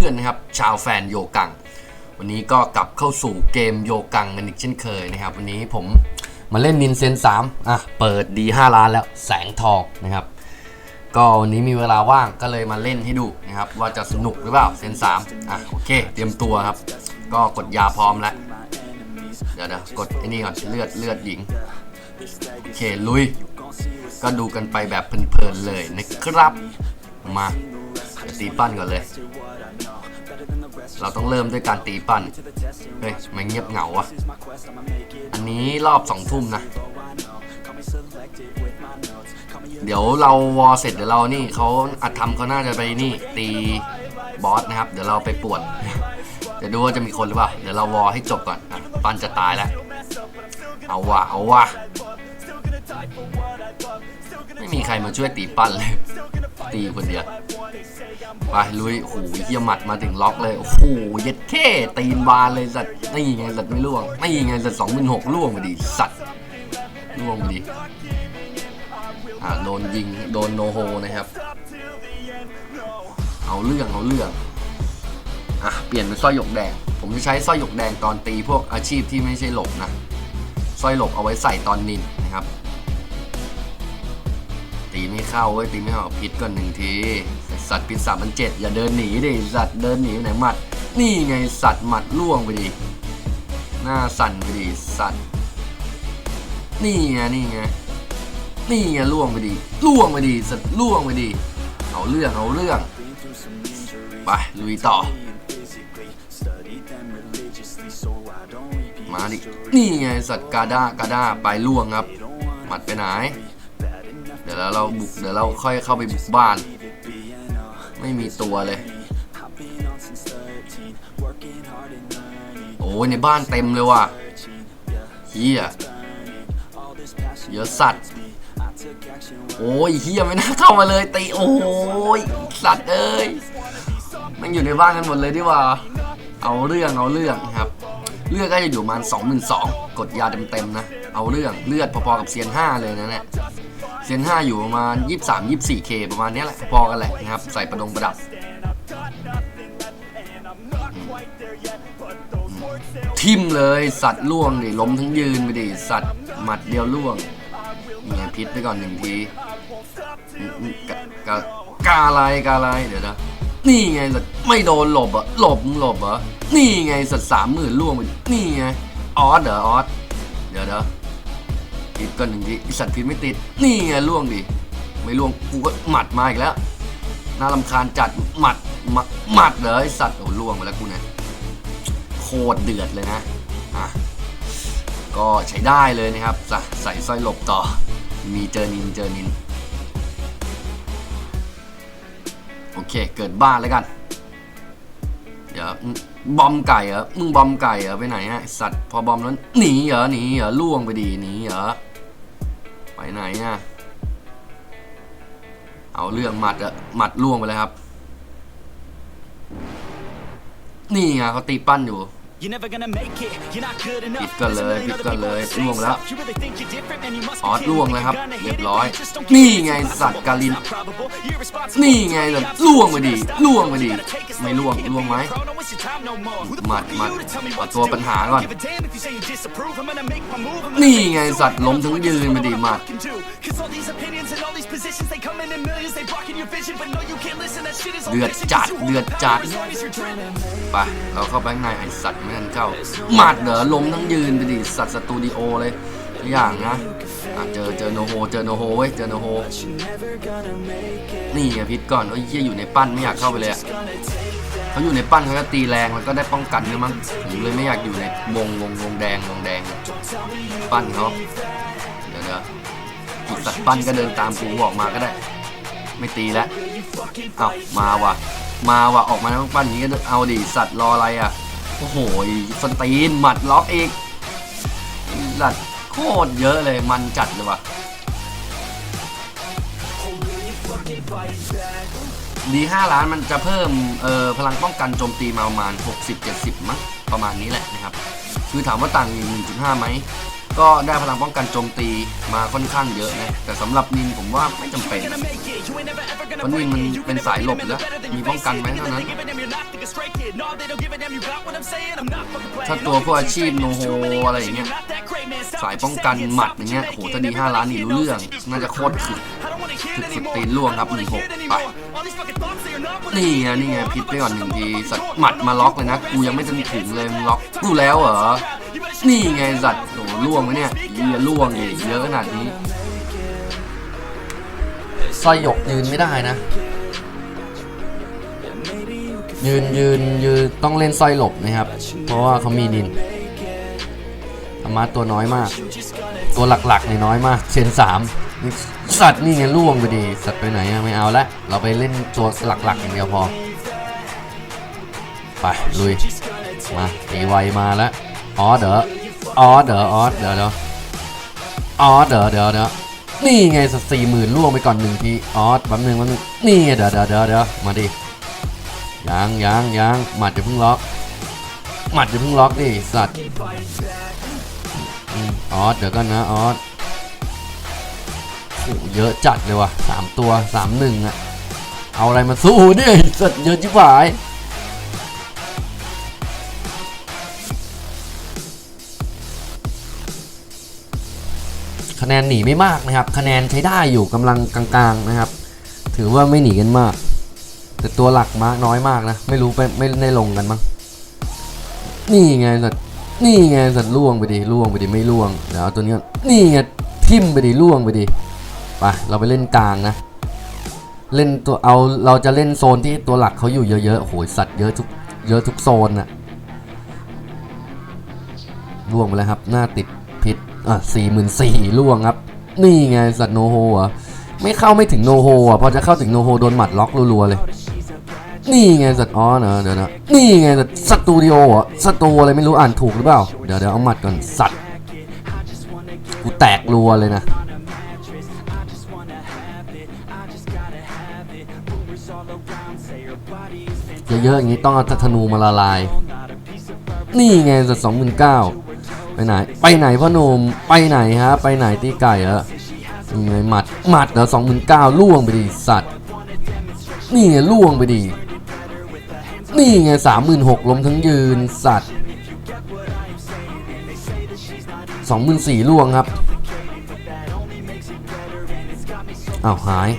พื่อนๆนะครับชาวแฟนโยกัง วันนี้ก็กลับเข้าสู่เกมโยกังกันอีกเช่นเคยนะครับ วันนี้ผมมาเล่นนินเซน3อะเปิดดี5ล้านแล้วแสงทองนะครับ ก็วันนี้มีเวลาว่างก็เลยมาเล่นให้ดูนะครับ ว่าจะสนุกหรือเปล่าเซน3อะโอเค เตรียมตัวครับ ก็กดยาพร้อมแล้วเดี๋ยวเดี๋ยวกดไอ้นี่ก่อนเลือดเลือดหญิงโอเคลุย ก็ดูกันไปแบบเพลินๆเลยนะครับมาเดี๋ยวตีปั้นก่อนเลย เราต้องเริ่มด้วยการตีปั้น เฮ้ยมันเงียบเหงาอะอันนี้รอบสองทุ่มนะ เดี๋ยวเราวอเสร็จเดี๋ยวเรานี่เขาอัดทำเขาน่าจะไปนี่ ตีบอสนะครับ เดี๋ยวเราไปป่วนเดี๋ยวดูว่าจะมีคนหรือเปล่า เดี๋ยวเราวอให้จบก่อนอะปั้นจะตายแล้ว เอาว่ะเอาว่ะไม่มีใครมาช่วยตีปั้นเลย ตีคนเดียวไปลุยโอ้โหเฮียหมัดมาถึงล็อกเลยโอ้โหเย็ดเท่ตีนบานเลยสัตว์นี่ไงสัตว์ไม่ล่วงนี่ไงสัตว์สองหมื่นหกล่วงมาดิสัตว์ล่วงมาดิอ่าโดนยิงโดนโนโฮนะครับ เอาเรื่องเอาเรื่องอะเปลี่ยนเป็นสร้อยหยกแดง ผมจะใช้สร้อยหยกแดงตอนตีพวกอาชีพที่ไม่ใช่หลบนะสร้อยหลบเอาไว้ใส่ตอนนินนะครับ ตีไม่เข้าเว้ยตีไม่เข้าพิษก่อนหนึ่งทีสัตว์พิษสามพันเจ็ดอย่าเดินหนีดิสัตว์เดินหนีไปไหนหมัด นี่ไงสัตว์หมัดล่วงไปดิหน้าสั่นไปดิสัตว์ นี่ไงนี่ไงนี่ไงล่วงไปดิล่วงไปดิสัตว์ล่วงไปดิเอาเรื่องเอาเรื่องไปลุยต่อมาดินี่ไงสัตว์กาดากาดาไปล่วงครับหมัดไปไหน เดี๋ยวเราบุกเดี๋ยวเราค่อยเข้าไปบุกบ้าน ไม่มีตัวเลย โอ้ยในบ้านเต็มเลยว่ะเฮียเยอะสัตว์ โอ้ยเฮียไม่น่าเข้ามาเลยตีโอ้ยสัตว์เอ้ยมันอยู่ในบ้านกันหมดเลยดีกว่า เอาเรื่องเอาเรื่องครับ เลือดก็จะอยู่ประมาณ22,000กดยาเต็มๆนะ เอาเรื่องเลือดพอๆกับเซียน5เลยนะเนี่ย เซียน5อยู่ประมาณ 23 24k ประมาณเนี้ยแหละ พอกันแหละนะครับ ใส่ประดงประดับ ทิมเลยสัตว์ล่วงดิล้มทั้งยืนไปดิสัตว์หมัดเดียวล่วงนี่ไงพิษไปก่อนหนึ่งทีกะกะกาอะไรกาอะไรเดี๋ยวนะนี่ไงสัตว์ไม่โดนหลบอะหลบมึงหลบเหรอนี่ไงสัตว์สามหมื่นล่วงไปดินี่ไงออสเหรอออสเดี๋ยวเดี๋ยว พิษก่อนหนึ่งทีไอสัตว์พิษไม่ติด นี่ไงล่วงดิ ไม่ล่วงกูก็หมัดมาอีกแล้ว น่ารำคาญจัดหมัดหมัดหมัดเหรอไอสัตว์โอ้ล่วงไปแล้วกูเนี่ยโคตรเดือดเลยนะอะก็ใช้ได้เลยนะครับใส่ใส่สร้อยหลบต่อ มีเจอนินเจอนินโอเค เกิดบ้านแล้วกัน เดี๋ยวบอมไก่เหรอ มึงบอมไก่เหรอ ไปไหนฮะสัตว์พอบอมแล้วหนีเหรอหนีเหรอล่วงไปดีหนีเหรอ ไปไหนอะ เอาเรื่องหมัดอะหมัดล่วงไปเลยครับ นี่ไงเขาตีปั้นอยู่ You're never gonna make it. You're not good enough. ปิดก่อนเลย There's a million ปิด other ก่อนเลย people ล่วงแล้ว saying stuff. You really think you're different, man, you must อ be อส kidding. ล่วงเลยครับ You're gonna เรีย hit บ it, ร้อย man. Just don't นี่ give ไง it. สัตว์กาลิน It's not probable. You're irresponsible. นี่ไงแบบล่วงไปดิล่วงไปดิไม่ล่วงล่วงไหม Bro, don't waste your time no more. Who the หมัด fuck are หมัด you to tell me เอา what to ตัว do? ปัญหา I don't ก่อน give a damn if you say you disapprove. I'm gonna make my move. I'm gonna นี่ make ไง it สัตว์ล้มทั้งยืนไปดิหมัด fucking do. Cause all these opinions and all these positions, they come in in millions, they blocking your vision. But no, you can't listen, that shit is all เดือด fiction. จัด Cause you เดือด won't จัด as long as you're dreaming. ไปเราเข้าไปข้างในไอสัตว์ไม่ทันเข้าหมัดเหรอล้มทั้งยืนไปดิสัตว์สตูดิโอเลยทุกอย่างนะเจอเจอโนโฮเจอโนโฮเว้ยเจอโนโฮนี่ไงพิษก่อนโอ้ยเหี้ยอยู่ในปั้นไม่อยากเข้าไปเลยอะเขาอยู่ในปั้นเขาก็ตีแรงแล้วก็ได้ป้องกันด้วยมั้งผมเลยไม่อยากอยู่ในวงวงวงแดงวงแดง ปั้นเขาเดี๋ยวเดี๋ยวอีกสัตว์ปั้นก็เดินตามกูออกมาก็ได้ ไม่ตีแล้วเอามาว่ะ มาว่ะออกมาแล้วปั้นอย่างนี้ก็เอาดิสัตว์รออะไรอะ โอ้โหสนตีนหมัดล็อกอีกหลัดโคตรเยอะเลยมันจัดเลยว่ะดี5ล้านมันจะเพิ่มเอ่อพลังป้องกันโจมตีมาประมาณ 60-70 มั้งประมาณนี้แหละนะครับ คือถามว่าต่างอยู่1.5ไหม ก็ได้พลังป้องกันโจมตีมาค่อนข้างเยอะนะแต่สำหรับนินผมว่าไม่จำเป็นนะเพราะนินมันเป็นสายหลบแล้วมีป้องกันไหมเท่านั้น ถ้าตัวพวกอาชีพโนโฮอะไรอย่างเงี้ยสายป้องกันหมัดอย่างเงี้ยโหถ้าดี5ล้านนี่รู้เรื่อง น่าจะโคตรขึกถึกสุดตีนล่วงครับหนึ่งหกไปนี่ไงนี่ไงพิษไปก่อนหนึ่งทีสัตว์หมัดมาล็อกเลยนะ กูยังไม่ทันถึงเลยมึงล็อกกูแล้วเหรอนี่ไงสัตว์โห ล่วงไหมเนี่ยเยียล่วงดิเยอะขนาดนี้สร้อยหยกยืนไม่ได้นะ ยืนยืนยืนต้องเล่นสร้อยหลบนะครับ เพราะว่าเขามีนินธรรมะตัวน้อยมาก ตัวหลักๆนี่น้อยมากเชนสามสัตว์นี่ไงล่วงไปดีสัตว์ไปไหนอะไม่เอาละเราไปเล่นตัวหลักๆอย่างเดียวพอไปลุยมาตีไวมาแล้วอ๋อเด๋อ อ๋อเด๋ออ๋อเดี๋ยวเดี๋ยวอ๋อเด๋อเดี๋ยวเดี๋ยวนี่ไงสักสี่หมื่นล่วงไปก่อนหนึ่งทีอ๋อแป๊บหนึงแป๊บหนึงนี่ไงเดี๋ยวเดี๋ยวเดี๋ยวเดี๋ยวมาดิยังยังยังหมัดอย่าเพิ่งล็อกหมัดอย่าเพิ่งล็อกดิสัตว์ออสเดี๋ยวกันนะออสโอ้เยอะจัดเลยว่ะสามตัวสามหนึ่งอะเอาอะไรมาสู้เนี่ยสัตว์เยอะจิ๋วหาย คะแนนหนีไม่มากนะครับ คะแนนใช้ได้อยู่กำลังกลางๆนะครับ ถือว่าไม่หนีกันมาก แต่ตัวหลักมากน้อยมากนะ ไม่รู้ไปไม่ได้ลงกันมั้งนี่ไงสัตว์นี่ไงสัตว์ล่วงไปดิล่วงไปดิไม่ล่วงเดี๋ยวตัวนี้นี่ไงทิ่มไปดิล่วงไปดิไปเราไปเล่นกลางนะ เล่นตัวเอาเราจะเล่นโซนที่ตัวหลักเขาอยู่เยอะๆโอ้โหสัตว์เยอะทุกเยอะทุกโซนนะล่วงไปแล้วครับ หน้าติด อะสี่หมื่นสี่ล่วงครับ นี่ไงสัตว์โนโฮอะไม่เข้าไม่ถึงโนโฮอะพอจะเข้าถึงโนโฮโดนหมัดล็อกรัวๆเลย นี่ไงสัตว์อ๋อเนอะเดี๋ยวนะนี่ไงสัตว์สตูดิโอเหรอสตูอะไรไม่รู้อ่านถูกหรือเปล่าเดี๋ยวเดี๋ยวเอาหมัดก่อนสัตว์กูแตกรัวเลยนะเยอะๆอย่างนี้ต้องเอาธนูมาละลาย นี่ไงสัตว์สองหมื่นเก้า ไปไหน ไปไหนพ่อหนุ่มไปไหนฮะ ไปไหนตีไก่เหรอนี่ไงหมัดหมัดเดี๋ยวสองหมื่นเก้าล่วงไปดิสัตว์ นี่ไงล่วงไปดินี่ไงสามหมื่นหกล้มทั้งยืนสัตว์สองหมื่นสี่ล่วงครับอ้าวหาย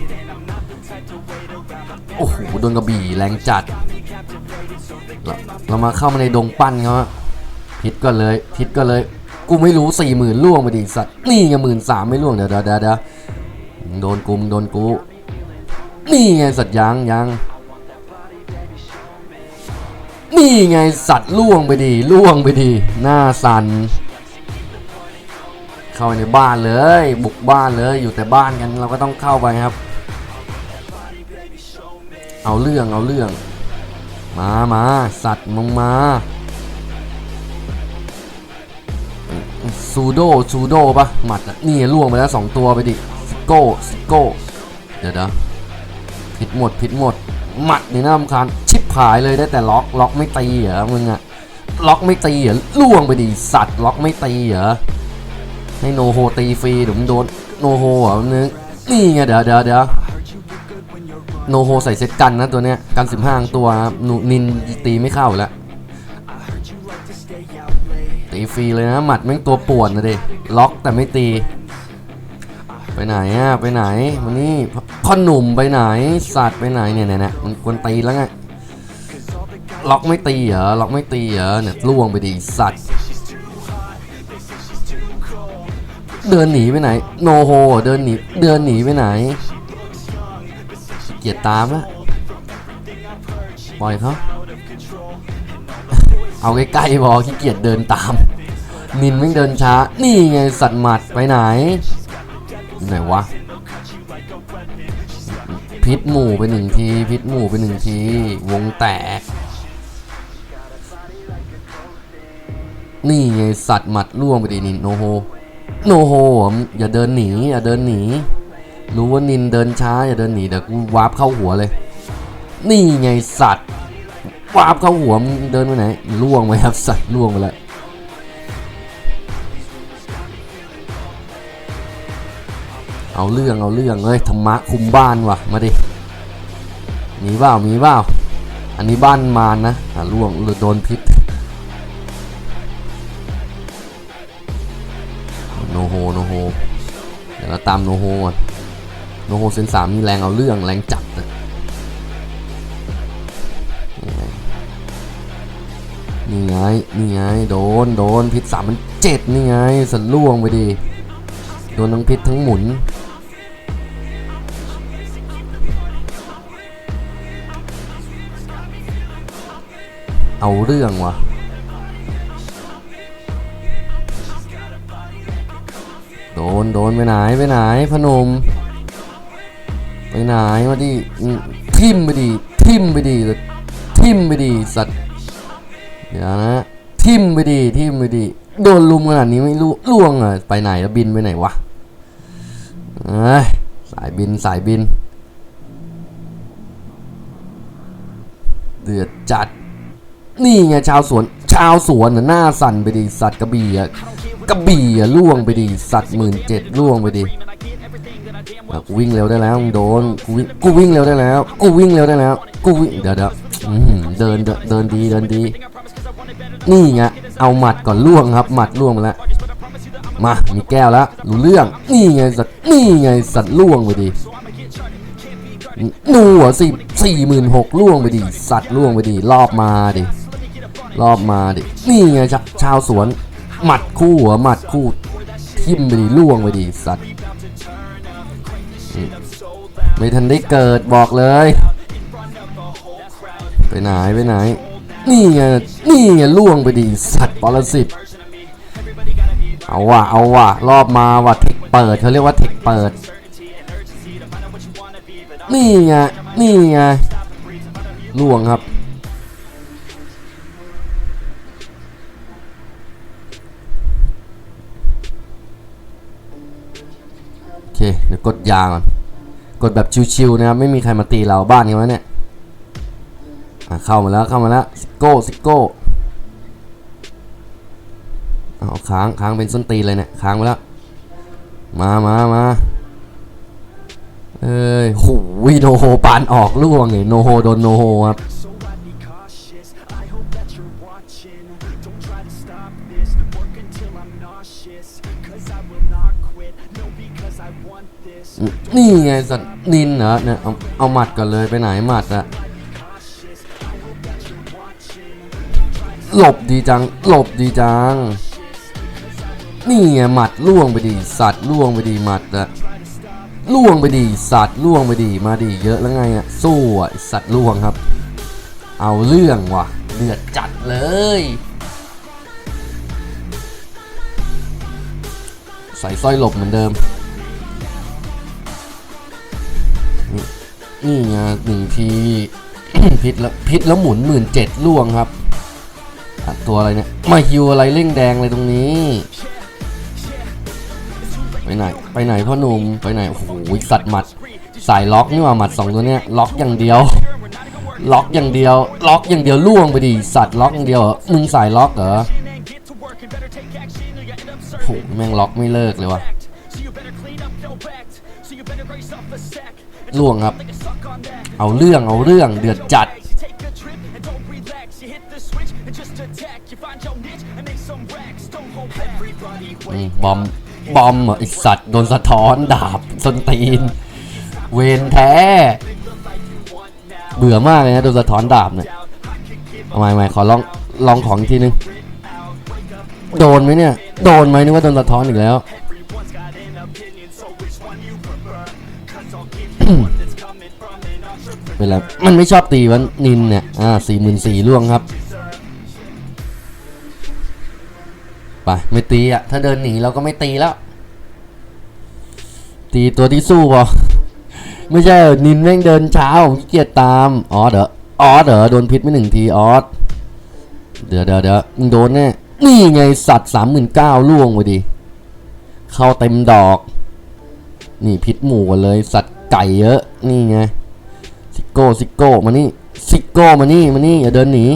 โอ้โหโดนกระบี่แรงจัด เราเรามาเข้ามาในดงปั้นเขาอะ พิษก็เลยพิษก็เลย กูไม่รู้สี่หมื่นล่วงไปดิสัตว์นี่ไงหมื่นสามไม่ล่วงเดี๋ยวเดี๋ยวเดี๋ยวโดนกูมึงโดนกูนี่ไงสัตว์ยังยังนี่ไงสัตว์ล่วงไปดีล่วงไปดีหน้าสันเข้าไปในบ้านเลย บุกบ้านเลยอยู่แต่บ้านกันเราก็ต้องเข้าไปครับ เอาเรื่องเอาเรื่อง มามาสัตว์มึงมา ซูโดซูโดปะหมัดนี่ล่วงไปแล้วสองตัวไปดิซิโก้ซิโก้เดี๋ยวเดี๋ยวผิดหมดผิดหมดหมัดนี่น่ารำคาญชิบหายเลยได้แต่ล็อกล็อกไม่ตีเหรอมึงอะล็อกไม่ตีเหรอล่วงไปดิสัตว์ล็อกไม่ตีเหรอให้โนโฮตีฟรีเดี๋ยวมึงโดนโนโฮเหรอมึงนี่ไงเดี๋ยวเดี๋ยวเดี๋ยวโนโฮใส่เซตกันนะตัวเนี้ยกันสิบห้าตัวหนูนินตีไม่เข้าแล้ว ตีฟรีเลยนะ หมัดแม่งตัวป่วนนะเด็ล็อกแต่ไม่ตี ไปไหนอะไปไหนมานี่พ่อหนุ่มไปไหนสัตว์ไปไหนเนี่ยเนี่ยเนี่ยมันควรตีแล้วไงล็อกไม่ตีเหรอล็อกไม่ตีเหรอเนี่ยล่วงไปดิสัตว์เดินหนีไปไหนโนโฮเดินหนีเดินหนีไปไหน เกียจตามละปล่อยเขา เอาใกล้ๆพอขี้เกียจเดินตาม นินไม่งเดินช้า นี่ไงสัตว์หมัดไปไหน ไหนวะ พิษหมู่ไปหนึ่งที พิษหมู่ไปหนึ่งที วงแตก นี่ไงสัตว์หมัดล่วงไปดินินโนโฮ โนโฮอะอย่าเดินหนี อย่าเดินหนี รู้ว่านินเดินช้า อย่าเดินหนีเดี๋ยวกูวาร์ปเข้าหัวเลย นี่ไงสัตว์ วาร์ปเข้าหัวมึงเดินไปไหนล่วงไปครับสัตว์ล่วงไปแล้วเอาเรื่องเอาเรื่องเอ้ยธรรมะคุมบ้านว่ะมาดิมีเปล่ามีเปล่าอันนี้บ้านมารนะอะล่วงหรือโดนพิษโนโฮโนโฮเดี๋ยวเราตามโนโฮก่อนโนโฮเซนสามนี่แรงเอาเรื่องแรงจัดนะ นี่ไง นี่ไง โดน โดน พิษสามมันเจ็ดนี่ไงสันล่วงไปดิโดนทั้งพิษทั้งหมุน เอาเรื่องวะโดน โดน ไปไหน ไปไหน พนม ไปไหนมาดิ ทิมไปดิทิมไปดิทิมไปดิสัตว์ เดี๋ยวนะทิมไปดิทิมไปดิโดนลุมขนาดนี้ไม่รู้ล่วงอะไปไหนแล้วบินไปไหนวะเอ้ยสายบินสายบิน เดือดจัด นี่ไงชาวสวน ชาวสวนน่ะหน้าสั่นไปดิสัตว์กระบี่อะกระบี่อะล่วงไปดิสัตว์หมื่นเจ็ดล่วงไปดิอะกูวิ่งเร็วได้แล้วโดนกูวิ่งกูวิ่งเร็วได้แล้วกูวิ่งเร็วได้แล้วกูวิ่งเดี๋ยวเดี๋ยวอื้อเดินเดินเดินดีเดินดี นี่ไงเอาหมัดก่อนล่วงครับ หมัดล่วงมาแล้วมามีแก้วแล้วรู้เรื่องนี่ไงสัตว์นี่ไงสัตว์ล่วงไปดิหนูหรอสี่สี่หมื่นหกล่วงไปดิสัตว์ล่วงไปดิรอบมาดิรอบมาดินี่ไงชชาวสวน หมัดคู่หัวหมัดคู่ทิ่มไปดิล่วงไปดิสัตว์ไม่ทันได้เกิดบอกเลย ไปไหนไปไหน นี่ไงนี่ไงล่วงไปดิสัตว์ปรสิตเอาว่ะเอาว่ะรอบมาว่ะเทคเปิดเขาเรียกว่าเทคเปิด นี่ไงนี่ไงล่วงครับ โอเคเดี๋ยวกดยางก่อนกดแบบชิวๆนะครับ ไม่มีใครมาตีเราบ้านกันวะเนี่ย เข้ามาแล้วเข้ามาแล้วซิโก้ซิโก้เอาค้างค้างเป็นส้นตีนเลยเนี่ยค้างไปแล้ว มามามาเอ้ยโหยโนโฮปานออกล่วงเลยโนโฮโดนโนโฮครับนี่ไงสัตว์นินเหรอเนี่ยเอาเอาหมัดก่อนเลยไปไหนหมัดอะ หลบดีจัง หลบดีจัง นี่ไงหมัดล่วงไปดีสัตว์ล่วงไปดีหมัดอะล่วงไปดีสัตว์ล่วงไปดีมาดีเยอะแล้วไงอะสู้อะสัตว์ล่วงครับ เอาเรื่องว่ะเดือดจัดเลย ใส่สร้อยหลบเหมือนเดิมนี่ไงหนึ่งทีพิษแล้วพิษแล้วหมุนหมื่นเจ็ดล่วงครับ ตัวอะไรเนี่ย มาฮิวอะไรเร่งแดงเลยตรงนี้ ไปไหน ไปไหนพ่อหนุ่ม ไปไหน โอ้โห สัตว์หมัด สายล็อกนี่ว่าหมัดสองตัวเนี้ย ล็อกอย่างเดียว ล็อกอย่างเดียว ล็อกอย่างเดียวล่วงไปดิ สัตว์ล็อกอย่างเดียวเหรอมึงสายล็อกเหรอโหแม่งล็อกไม่เลิกเลยวะล่วงครับ เอาเรื่อง เอาเรื่อง เดือดจัด บอมบอมเหรอไอสัตว์โดนสะท้อนดาบส้นตีน เวนแท้ เบื่อมากเลยนะโดนสะท้อนดาบเนี่ยเอาใหม่ใหม่ขอลองลองของทีนึง โดนไหมเนี่ย โดนไหมนึกว่าโดนสะท้อนอีกแล้วเป็นไรมันไม่ชอบตีวันนินเนี่ย อ่าสี่หมื่นสี่ล่วงครับ ไปไม่ตีอะ ถ้าเดินหนีเราก็ไม่ตีแล้ว ตีตัวที่สู้พอไม่ใช่เหรอนินแม่งเดินช้าผมขี้เกียจตามอ๋อเดี๋ยวอ๋อเดี๋ยวโดนพิษไปหนึ่งทีออสเดี๋ยวเดี๋ยวเดี๋ยวมึงโดนแน่นี่ไงสัตว์สามหมื่นเก้าล่วงไปดิเข้าเต็มดอก นี่พิษหมู่กันเลย สัตว์ไก่เยอะ นี่ไงซิโก้ซิโก้มานี่ซิโก้มานี่มานี่อย่าเดินหนี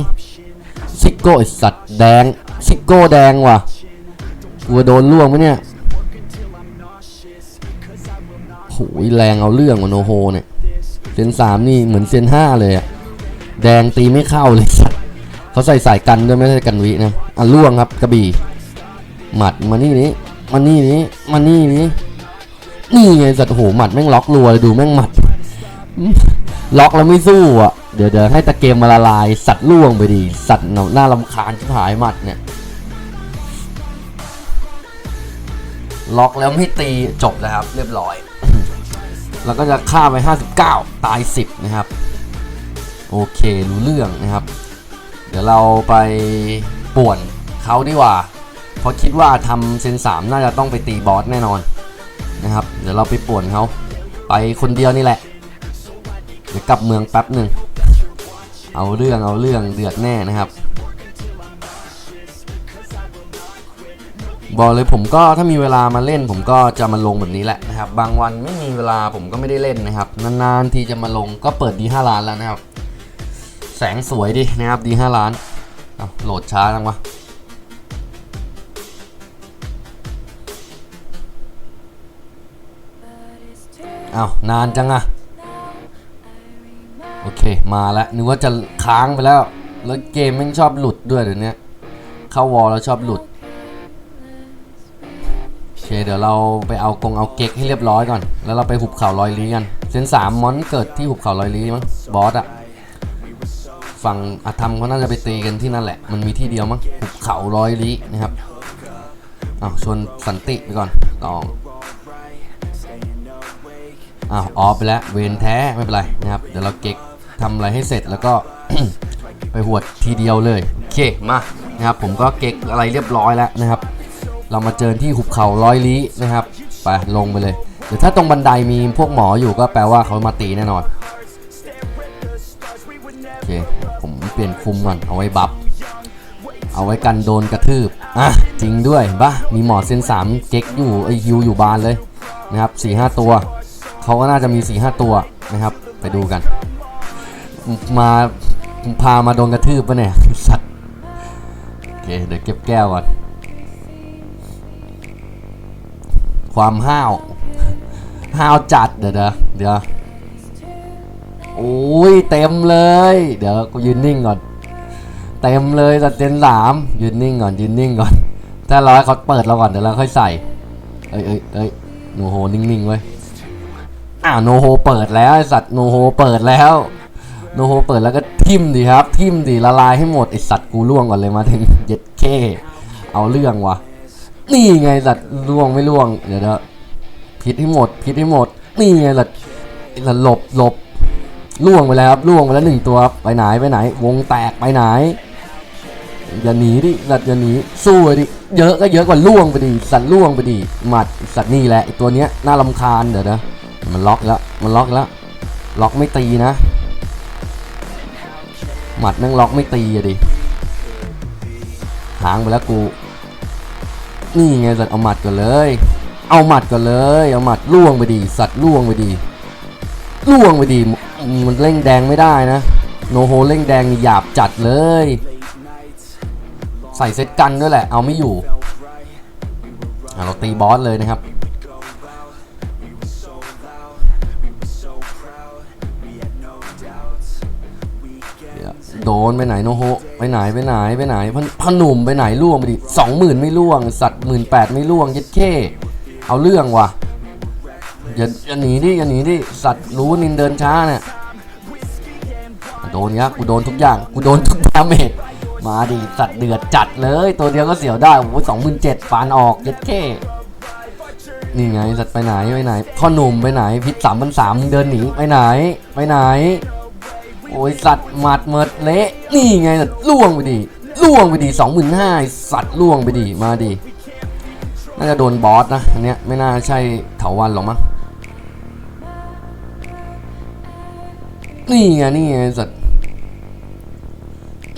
ซิโก้ไอสัตว์แดงซิโก้แดงว่ะ กลัวโดนล่วงไหมเนี่ยโหยแรงเอาเรื่องวะโนโฮเนี่ยเซนสามนี่เหมือนเซนห้าเลยอะแดงตีไม่เข้าเลยสัตว์เขาใส่สายกันด้วยไม่ใช่กันวินะอะล่วงครับกระบี่ หมัดมานี่นี้มานี่นี้มานี่นี้นี่ไงสัตว์โหหมัดแม่งล็อกรัวเลยดูแม่งหมัด ล็อกแล้วไม่สู้อะ เดี๋ยวเดี๋ยวให้ตะเกมมาละลาย สัตว์ล่วงไปดิสัตว์หน้าลำคาญชิบหายหมัดเนี่ย ล็อกแล้วไม่ตีจบแล้วครับ เรียบร้อยแล้วก็จะฆ่าไป59 ตาย 10 นะครับ โอเครู้เรื่องนะครับ เดี๋ยวเราไปป่วนเขาดีกว่า เพราะคิดว่าทำเซนสามน่าจะต้องไปตีบอสแน่นอนนะครับ เดี๋ยวเราไปป่วนเขาไปคนเดียวนี่แหละ เดี๋ยวกลับเมืองแป๊บหนึ่ง เอาเรื่องเอาเรื่องเดือดแน่นะครับ บอกเลยผมก็ถ้ามีเวลามาเล่น ผมก็จะมาลงแบบนี้แหละนะครับ บางวันไม่มีเวลาผมก็ไม่ได้เล่นนะครับ นานๆทีจะมาลงก็เปิดดี5ล้านแล้วนะครับ แสงสวยดินะครับดี5ล้านเอาโหลดช้าจังวะเอานานจังอะโอเคมาแล้วนึกว่าจะค้างไปแล้ว แล้วเกมแม่งชอบหลุดด้วยเดี๋ยวนี้เข้าวอลแล้วชอบหลุด เคเดี๋ยวเราไปเอากงเอาเก็กให้เรียบร้อยก่อน แล้วเราไปหุบเขาลอยลีกันเซนสามมอนเกิดที่หุบเขาลอยลีมั้งบอสอะฝั่งอาธรรมเขาน่าจะไปตีกันที่นั่นแหละ มันมีที่เดียวมั้งหุบเขาลอยลีนะครับอ้าวชวนสันติไปก่อนตองอ้าวออฟไปแล้วเวนแท้ไม่เป็นไรนะครับเดี๋ยวเราเก็กทำอะไรให้เสร็จแล้วก็ไปหวดทีเดียวเลยโอเคมานะครับผมก็เก็กอะไรเรียบร้อยแล้วนะครับ เรามาเจอที่หุบเขาร้อยลี้นะครับไปลงไปเลยเดี๋ยวถ้าตรงบันไดมีพวกหมออยู่ก็แปลว่าเขามาตีแน่นอนโอเคผมเปลี่ยนคุมก่อนเอาไว้บัฟเอาไว้กันโดนกระทืบอะจริงด้วยบ้ามีหมอเซนสามเก๊กอยู่ไอฮิวอยู่บานเลยนะครับสี่ห้าตัวเขาก็น่าจะมีสี่ห้าตัวนะครับ ไปดูกัน มาพามาโดนกระทืบปะเนี่ยสัตว์โอเคเดี๋ยวเก็บแก้วก่อน ความห้าวห้าวจัดเดี๋ยวเดี๋ยวโอ้ยเต็มเลย เดี๋ยวกูยืนนิ่งก่อน เต็มเลยสัตว์เจนสามยืนนิ่งก่อนยืนนิ่งก่อน ถ้าเราให้เขาเปิดเราก่อนเดี๋ยวเราค่อยใส่เอ้ยเอ้ยเอ้ยโนโฮนิ่งๆไว้อ่าโนโฮเปิดแล้วไอสัตว์โนโฮเปิดแล้วโนโฮเปิดแล้วก็ทิมดีครับ ทิมดีละลายให้หมดไอสัตว์กูล่วงก่อนเลยมาถึงเย็ดเคเอาเรื่องวะ นี่ไงสัตว์ล่วงไม่ล่วง เดี๋ยวเดี๋ยวพิษให้หมด พิษให้หมด นี่ไงสัตว์สัตว์หลบหลบล่วงไปแล้วครับล่วงไปแล้วหนึ่งตัวครับไปไหนไปไหน วงแตกไปไหนอย่าหนีดิสัตว์อย่าหนีสู้เลยดิเยอะก็เยอะกว่าล่วงไปดิสัตว์ล่วงไปดิหมัดสัตว์นี่แหละไอตัวเนี้ยน่ารำคาญเดี๋ยวนะมันล็อกแล้วมันล็อกแล้วล็อกไม่ตีนะ หมัดแม่งล็อกไม่ตีอะดิหางไปแล้วกู นี่ไงสัตว์เอาหมัดก่อนเลย เอาหมัดก่อนเลย เอาหมัดล่วงไปดี สัตว์ล่วงไปดี ล่วงไปดี มันเร่งแดงไม่ได้นะ โนโฮเร่งแดงหยาบจัดเลย ใส่เซตกันด้วยแหละ เอาไม่อยู่เราตีบอสเลยนะครับ โดนไปไหนโนโฮไปไหนไปไหนไปไหนพนพอหนุ่มไปไหนล่วงไปดิสองหมื่นไม่ล่วง สัตว์หมื่นแปดไม่ล่วงยัดเข้เอาเรื่องว่ะอย่าอย่าหนีดิอย่าหนีดิสัตว์รู้นินเดินช้าเนี่ยโดนเนี้ยกูโดนทุกอย่างกูโดนทุกดาเมจมาดิสัตว์เดือดจัดเลย ตัวเดียวก็เสียวได้โอ้ยสองหมื่นเจ็ดปานออกยัดเข้นี่ไงสัตว์ไปไหนไปไหนพ่อหนุ่มไปไหนพิษสามพันสามเดินหนีไปไหนไปไหน โอ้ยสัตว์หมัดเมิดเละนี่ไงล่วงไปดิล่วงไปดิสองหมื่นห้าสัตว์ล่วงไปดิมาดิน่าจะโดนบอสนะอันเนี้ยไม่น่าใช่เถาวันหรอกมั้งนี่ไงนี่ไงสัตว์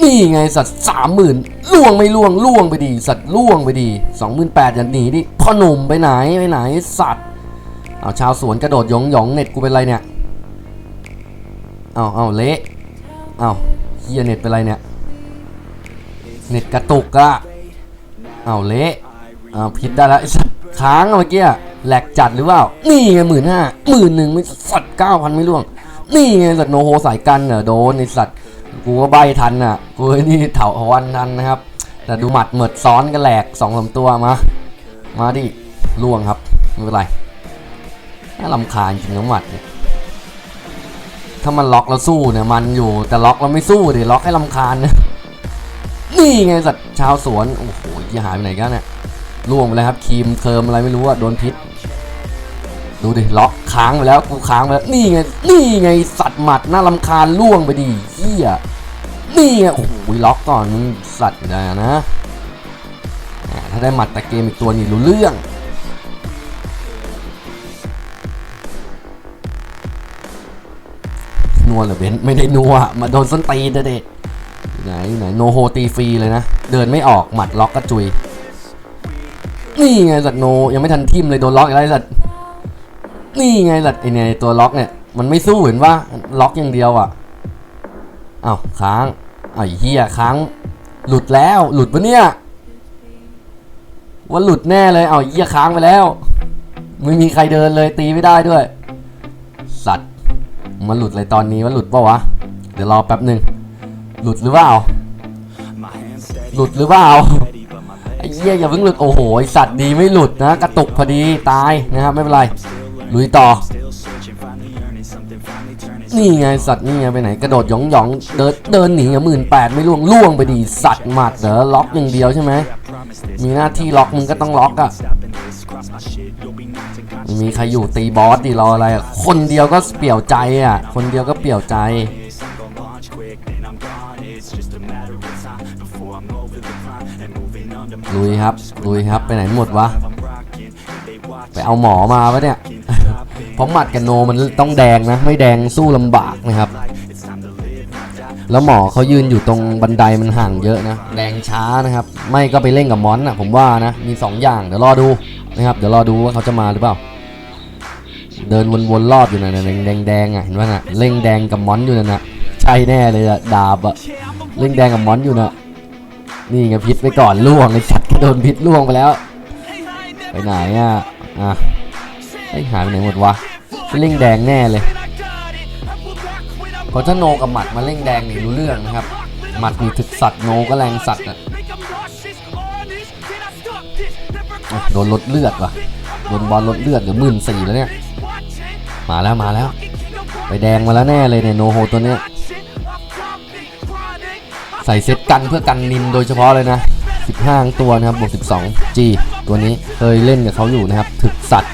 นี่ไงสัตว์สามหมื่นล่วงไม่ล่วงล่วงไปดิสัตว์ล่วงไปดิสองหมื่นแปดอย่าหนีดิพ่อหนุ่มไปไหนไปไหนสัตว์เอาชาวสวนกระโดดหยองหยองเน็ตกูเป็นไรเนี่ย เอาเอาเละเอาเฮียเน็ตเป็นไรเนี่ย เน็ตกระตุกอะเอาเละเอาผิดได้แล้วไอ้สัตว์ค้างเมื่อกี้แหลกจัดหรือเปล่า นี่ไงหมื่นห้าหมื่นหนึ่งไม่สัตว์เก้าพันไม่ล่วง นี่ไงสัตว์โนโฮสายกันเหรอโดนไอสัตว์กูก็ใบทันอะกูนี่เถาวันทันนะครับ แต่ดูหมัดเหมิดซ้อนกันแหลกสองสามตัวมา มาดิล่วงครับไม่เป็นไรน่าลำคาญจริงน้องหมัดเนี่ย ถ้ามันล็อกแล้วสู้เนี่ยมันอยู่แต่ล็อกแล้วไม่สู้ดิล็อกให้ลำคาญนะนี่ไงสัตว์ชาวสวนโอ้โหอย่หายไปไหนกันเนี่ยล่วงไปเลยครับครีมเคิร์มอะไรไม่รู้อะโดนพิษ ดูดิล็อกค้างไปแล้วกูค้างไปแล้วนี่ไงนี่ไงสัตว์หมัดน่าลำคาญล่วงไปดิเฮียนี่ไงโอ้โหล็อกก่อนมึงสัตว์นะนะถ้าได้หมัดแตะเกมอีกตัวนี่รู้เรื่อง นัวเหรอเบนไม่ได้นัวมาโดนส้นตีนะเด็กไหนไหนโนโฮตีฟรีเลยนะ เดินไม่ออกหมัดล็อกกระจุย นี่ไงสัตว์โนยังไม่ทันทิมเลยโดนล็อกอีกแล้วไอ้สัตว์นี่ไงสัตว์ไอเนี่ยตัวล็อกเนี่ยมันไม่สู้เห็นว่าล็อกอย่างเดียวอะอ้าวค้างไอ้เฮียค้าง หลุดแล้วหลุดปะเนี่ยว่าหลุดแน่เลยอ้าเฮียค้างไปแล้ว ไม่มีใครเดินเลยตีไม่ได้ด้วย มันหลุดเลยตอนนี้ว่าหลุดป่าวะ เดี๋ยวรอแป๊บหนึ่งหลุดหรือเปล่าหลุดหรือเปล่าไอ้เหี้ยอย่าเพิ่งหลุดโอ้โหไอสัตว์ดีไม่หลุดนะกระตุกพอดีตายนะครับไม่เป็นไรลุยต่อ นี่ไงสัตว์นี่ไงไปไหนกระโดดหยองหยองเดินเดินหนีอะหมื่นแปดไม่ล่วงล่วงไปดีสัตว์หมัดเหรอล็อกอย่างเดียวใช่ไหม มีหน้าที่ล็อกมึงก็ต้องล็อกอะ Stopping this, cross my shit, you'll be knocked ไม่มีใครอยู่ตีบอสดิรออะไรอะคนเดียวก็เปลี่ยวใจอะคนเดียวก็เปลี่ยวใจ unconscious. I'm gon' launch quick, then I'm gone. It's just a matter of time before I'm over the climb and moving under my ลุยครับ ลุยครับ ไปไหนหมดวะ I'm rocking, and they watch ไปเอาหมอมาปะเนี่ย เพราะหมัดกับโนมันต้องแดงนะ ไม่แดงสู้ลำบากนะครับ แล้วหมอเขายืนอยู่ตรงบันไดมันห่างเยอะนะแดงช้านะครับ ไม่ก็ไปเล่นกับมอนนะผมว่านะมี 2 อย่างเดี๋ยวรอดูนะครับเดี๋ยวรอดูว่าเขาจะมาหรือเปล่า เดินวนๆรอบอยู่นะแดงแดงแดงอะเห็นว่าน่ะเล่งแดงกับมอนอยู่นั่นะใช่แน่เลยอะดาบอะเล่งแดงกับมอนอยู่นะนี่ไงพิษไปก่อนล่วงไอ้สัตว์ก็โดนพิษล่วงไปแล้ว ไปไหนอะอะไอ้หายไปไหนหมดวะเล่งแดงแน่เลย ราะถ้าโนกับหมัดมาเล่งแดงนี่รู้เรื่องนะครับ หมัดมีถึกสัตว์โนก็แรงสัตว์อะอะโดนลดเลือดว่ะโดนบอลลดเลือดเหลือหมื่นสี่แล้วเนี่ย มาแล้วมาแล้ว ไปแดงมาแล้วแน่เลยเนี่ยโนโฮตัวเนี้ยใส่เซตกันเพื่อกันนินโดยเฉพาะเลยนะ 15 ตัวนะครับบวก12 G ตัวนี้เคยเล่นกับเขาอยู่นะครับ ถึกสัตว์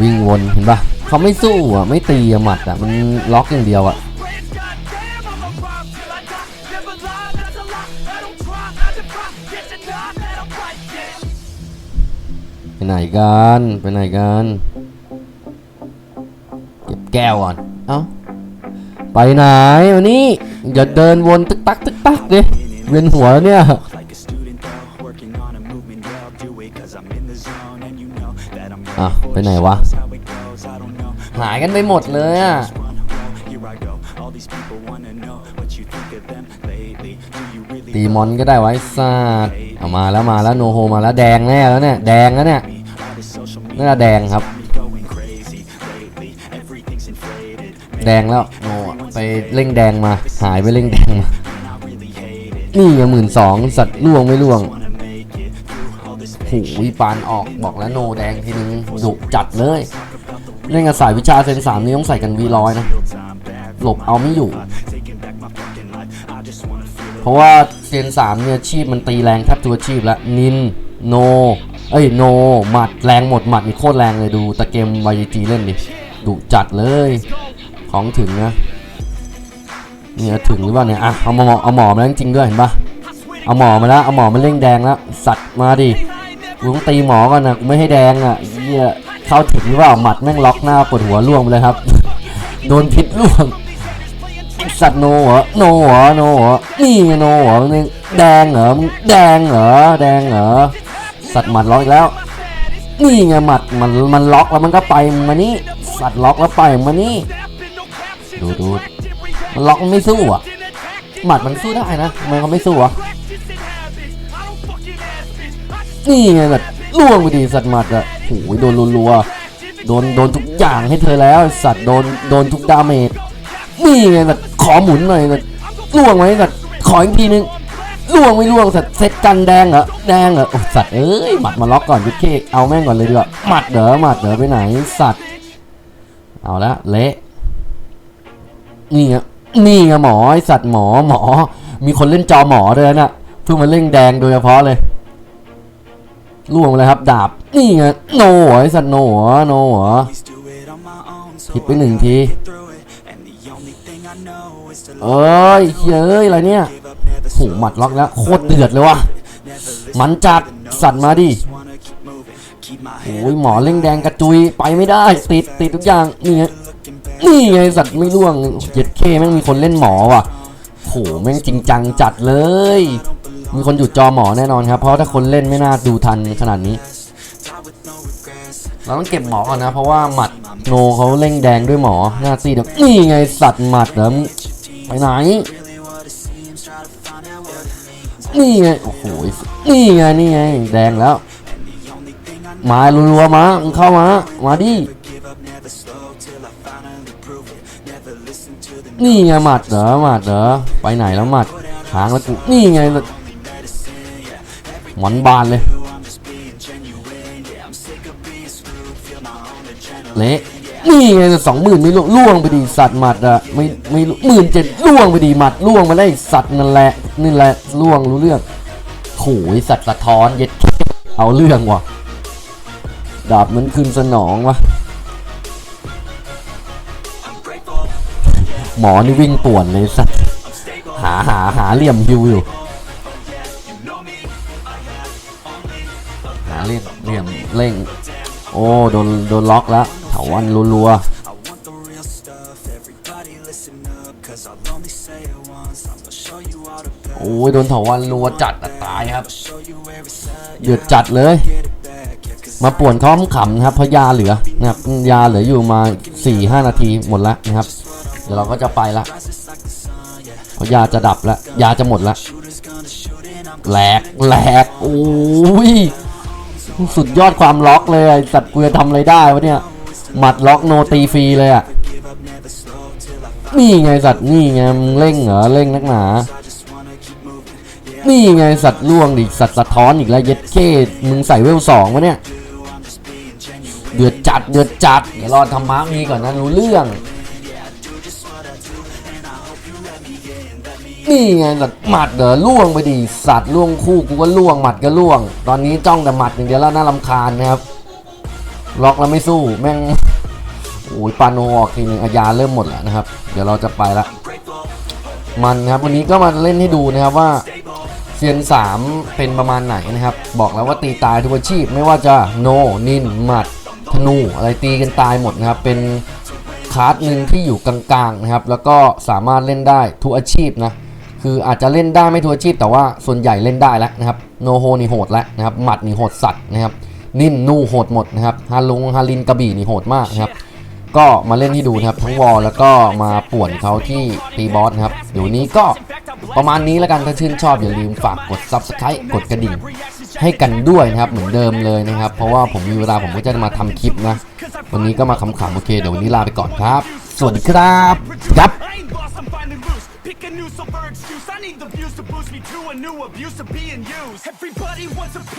วิ่งวนเห็นปะเขาไม่สู้อะไม่ตีอะหมัดอะมันล็อกอย่างเดียวอะไปไหนกันไปไหนกันเก็บแก้วก่อนเอ้าไปไหนวันนี้อย่าเดินวนตึกตักตึกตักดิเวียนหัวแล้วเนี่ย อะไปไหนวะ หายกันไปหมดเลยอะ ตีมอนก็ได้ไว้ซาดเอามาแล้วมาแล้วโนโฮมาแล้วแดงแน่แล้วเนี่ยแดงแล้วเนี่ยน่าแดงครับ แดงแล้วโนไปเร่งแดงมา หายไปเร่งแดงมา นี่งหมื่นสองสัตว์ล่วงไม่ล่วง โอ้ยปานออกบอกแล้วโนแดงทีนึงดุจัดเลยเล่นกับสายวิชาเซนสามนี่ต้องใส่กันวีร้อยนะ หลบเอาไม่อยู่ เพราะว่าเซนสามเนี่ยชีพมันตีแรงแทบทุกอาชีพแล้วนินโน เอ้ยโนหมัดแรงหมดหมัดนี่โคตรแรงเลยดูตะเกมวายจีเล่นดิดุจัดเลยของถึงนะเนี่ยถึงหรือเปล่าเนี่ยอะเอาหมอเอาหมอมาแล้วจริงด้วยเห็นปะเอาหมอมาแล้วเอาหมอมาเร่งแดงแล้วสัตว์มาดิ กูต้องตีหมอก่อนนะกูไม่ให้แดงอะเหี้ยเข้าถึงหรือเปล่าหมัดแม่งล็อกหน้าปวดหัวล่วงไปเลยครับ โดนพิษล่วงสัตว์โนเหรอโนเหรอโนเหรอนี่ไงโนเหรอนี่แดงเหรอมึงแดงเหรอแดงเหรอสัตว์หมัดล็อกอีกแล้วนี่ไงหมัดมันมันล็อกแล้วมันก็ไปมานี่สัตว์ล็อกแล้วไปมานี่ดูดูมันล็อกมันไม่สู้อะหมัดมันสู้ได้นะทำไมเขาไม่สู้อะ นี่ไงสัตว์ล่วงไปดีสัตว์หมัดอะโอ้ยโดนรัวๆโดนโดนทุกอย่างให้เธอแล้วสัตว์โดนโดนทุกดาเมจนี่ไงสัตว์ขอหมุนหน่อยสัตว์ล่วงไหมสัตว์ขออีกทีนึงล่วงไม่ล่วงสัตว์เซตกันแดงเหรอแดงเหรอโอ้สัตว์เอ้ยหมัดมาล็อกก่อนพี่เคเอาแม่งก่อนเลยดีกว่าหมัดเด๋อหมัดเด๋อไปไหนสัตว์เอาละเละนี่ไงนี่ไงหมอไอสัตว์หมอหมอ มีคนเล่นจอหมอด้วยนะเพิ่งมาเล่นแดงโดยเฉพาะเลย ล่วงไปเลยครับ ดาบ นี่ไงโนหรอไอสัตว์โนหรอโนหรอ always do it on my own, so ผิดไปหนึ่งที เอ้ยเฮ้ยอะไรเนี่ยโหหมัดล็อกแล้วโคตรเดือดเลยว่ะมันจัดสัตว์มาดิโอ้ยหมอเล่งแดงกระจุยไปไม่ได้ ติดติดทุกอย่างนี่ไงนี่ไงสัตว์ไม่ล่วงเจ็ดเคแม่งมีคนเล่นหมอว่ะโหแม่งจริงจังจัดเลย มีคนหยุดจอหมอแน่นอนครับ เพราะถ้าคนเล่นไม่น่าดูทันขนาดนี้ เราต้องเก็บหมอก่อนนะ เพราะว่าหมัดโนเขาเล่งแดงด้วยหมอ หน้าซีดเดี๋ยวนี่ไงสัตว์หมัดเหรอมึงไปไหน นี่ไง โอ้โห นี่ไง นี่ไง แดงแล้ว The only thing I know มารัวๆมาเข้ามา มาดิ นี่ไงหมัดเหรอหมัดเหรอไปไหนแล้วหมัดหางแล้วกู นี่ไง หมอนบานเลย เละนี่ไงสองหมื่นไม่ล่วงล่วงไปดีสัตว์หมัดอะไม่ไม่หมื่นเจ็ดล่วงไปดีหมัดล่วงมาได้สัตว์นั่นแหละนี่แหละล่วงรู้เรื่องโหยสัตว์สะท้อนเย็ดเอาเรื่องว่ะดาบมันคืนสนองวะหมอนี่วิ่งป่วนเลยสัตว์หาหาหาเหลี่ยมฮิวอยู่ เรียกเรียกเร่ง โอ้ โดน โดนล็อกแล้วเถาวันรัวโอ้ยโดนเถาวันรัวจัดตายครับเดือดจัดเลย มาป่วนข้อมขำครับเพราะยาเหลือนะครับยาเหลืออยู่มา4-5นาทีหมดแล้วนะครับ เดี๋ยวเราก็จะไปละเพราะยาจะดับแล้วยาจะหมดแล้วแหลกแหลกโอ้ย สุดยอดความล็อกเลยไอสัตว์กูจะทำอะไรได้วะเนี่ย หมัดล็อกโนตีฟรีเลยอะ นี่ไงสัตว์นี่ไงมึงเร่งเหรอเร่งนักหนานี่ไงสัตว์ล่วงดิสัตว์สะท้อนอีกแล้วเย็ดเคมึงใส่เวลสองวะเนี่ย เดือดจัดเดือดจัด เดี๋ยวรอธรรมะมีก่อนนะรู้เรื่อง นี่ไงสัตว์หมัดเดี๋ยวล่วงไปดิสัตว์ล่วงคู่กูก็ล่วงหมัดก็ล่วง ตอนนี้จ้องแต่หมัดอย่างเดียวแล้วน่ารำคาญนะครับ ล็อกแล้วไม่สู้แม่งโอ้ยปานโนออกทีหนึงอาญาเริ่มหมดแล้วนะครับ เดี๋ยวเราจะไปละ มันนะครับวันนี้ก็มาเล่นให้ดูนะครับว่าเซียนสามเป็นประมาณไหนนะครับ บอกแล้วว่าตีตายทุกอาชีพไม่ว่าจะโนนินหมัดธนูอะไรตีกันตายหมดนะครับ เป็นคลาสหนึ่งที่อยู่กลางๆนะครับ แล้วก็สามารถเล่นได้ทุกอาชีพนะ คืออาจจะเล่นได้ไม่ทุกอาชีพแต่ว่าส่วนใหญ่เล่นได้แล้วนะครับโนโฮนี่โหดแล้วนะครับหมัดนี่โหดสัตว์นะครับนิ่นนูโหดหมดนะครับฮาลุงฮาลินกระบี่นี่โหดมากนะครับก็มาเล่นให้ดูนะครับทั้งวอลแล้วก็มาป่วนเขาที่ตีบอสนะครับเดี๋ยวนี้ก็ประมาณนี้แล้วกันถ้าชื่นชอบอย่าลืมฝากกด subscribe กดกระดิ่ง ให้กันด้วยนะครับเหมือนเดิมเลยนะครับ เพราะว่าผมมีเวลาผมก็จะมาทำคลิปนะ วันนี้ก็มาขำๆโอเคเดี๋ยววันนี้ลาไปก่อนครับ สวัสดีครับครับ new silver excuse. I need the views to boost me to a new abuse of being used. Everybody wants a piece.